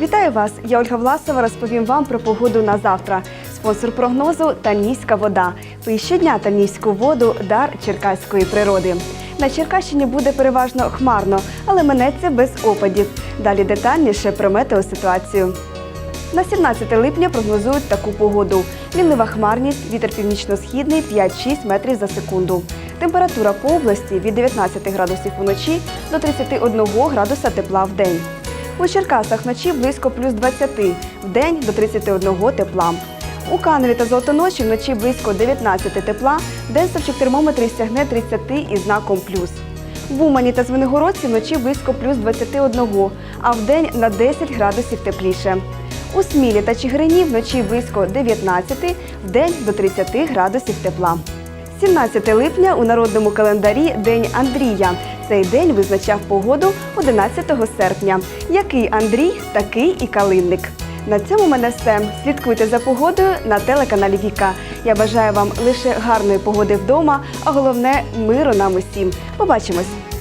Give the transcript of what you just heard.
Вітаю вас! Я Ольга Власова. Розповім вам про погоду на завтра. Спонсор прогнозу Тальнійська вода. Пий щодня тальнійську воду дар черкаської природи. На Черкащині буде переважно хмарно, але минеться без опадів. Далі детальніше про метеоситуацію. На 17 липня прогнозують таку погоду. Мінлива хмарність, вітер північно-східний 5-6 метрів за секунду. Температура по області від 19 градусів уночі до 31 градуса тепла в день. У Черкасах вночі близько плюс 20, в день до 31 тепла. У Канові та Золотоноші вночі близько 19 тепла, день стопчик термометрів сягне 30 із знаком плюс. В Умані та Звенигородці вночі близько плюс 21, а в день на 10 градусів тепліше. У Смілі та Чигирині вночі близько 19, в день до 30 градусів тепла. 17 липня у народному календарі День Андрія. Цей день визначав погоду 11 серпня. Який Андрій, такий і калинник. На цьому мене все. Слідкуйте за погодою на телеканалі Віка. Я бажаю вам лише гарної погоди вдома, а головне миру нам усім. Побачимось!